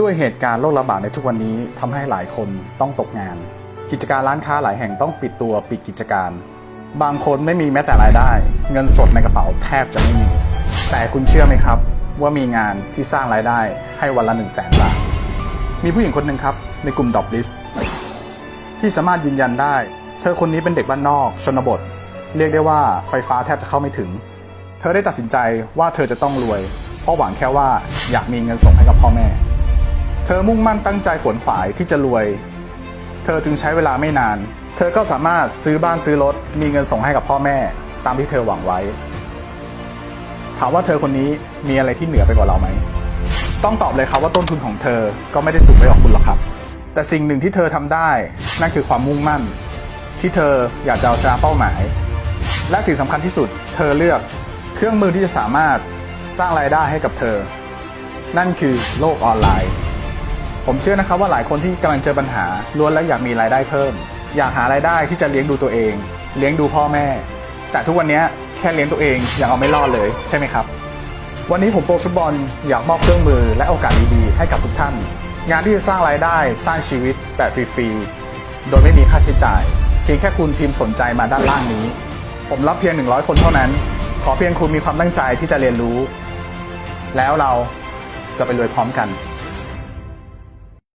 ด้วยเหตุการณ์โรคระบาดในทุกวันนี้ทำให้หลายคนต้องตกงาน กิจการร้านค้าหลายแห่งต้องปิดตัวปิดกิจการ บางคนไม่มีแม้แต่รายได้ เงินสดในกระเป๋าแทบจะไม่มี แต่คุณเชื่อไหมครับ ว่ามีงานที่สร้างรายได้ให้วันละ1 0 0 0 0แสนบาทมีผู้หญิงคนหนึ่งครับในกลุ่มดอบลิสที่สามารถยืนยันได้ เธอคนนี้เป็นเด็กบ้านนอกชนบท เรียกได้ว่าไฟฟ้าแทบจะเข้าไม่ถึง เธอได้ตัดสินใจว่าเธอจะต้องรวย เพราะหวังแค่ว่าอยากมีเงินส่งให้กับพ่อแม่ เธอมุ่งมั่นตั้งใจขวนขวายที่จะรวย เธอจึงใช้เวลาไม่นาน เธอก็สามารถซื้อบ้านซื้อรถ มีเงินส่งให้กับพ่อแม่ ตามที่เธอหวังไว้ ถามว่าเธอคนนี้มีอะไรที่เหนือไปกว่าเราไหม ต้องตอบเลยครับว่าต้นทุนของเธอก็ไม่ได้สูงไปกว่าคุณหรอกครับ แต่สิ่งหนึ่งที่เธอทำได้ นั่นคือความมุ่งมั่น ที่เธออยากจะเอาชนะเป้าหมาย และสิ่งสำคัญที่สุด เธอเลือกเครื่องมือที่จะสามารถสร้างรายได้ให้กับเธอ นั่นคือโลกออนไลน์ ผมเชื่อนะครับว่าหลายคนที่กำลังเจอปัญหาล้วนแล้วอยากมีรายได้เพิ่ม อยากหารายได้ที่จะเลี้ยงดูตัวเอง เลี้ยงดูพ่อแม่ แต่ทุกวันนี้แค่เลี้ยงตัวเองยังเอาไม่รอดเลยใช่ไหมครับ วันนี้ผมโปรฟุตบอลอยากมอบเครื่องมือและโอกาสดีๆให้กับทุกท่าน งานที่จะสร้างรายได้สร้างชีวิตแบบฟรีๆโดยไม่มีค่าใช้จ่ายเพียงแค่คุณพิมพ์สนใจมาด้านล่างนี้ ผมรับเพียง 100 คนเท่านั้น ขอเพียงคุณมีความตั้งใจที่จะเรียนรู้ แล้วเราจะไปรวยพร้อมกัน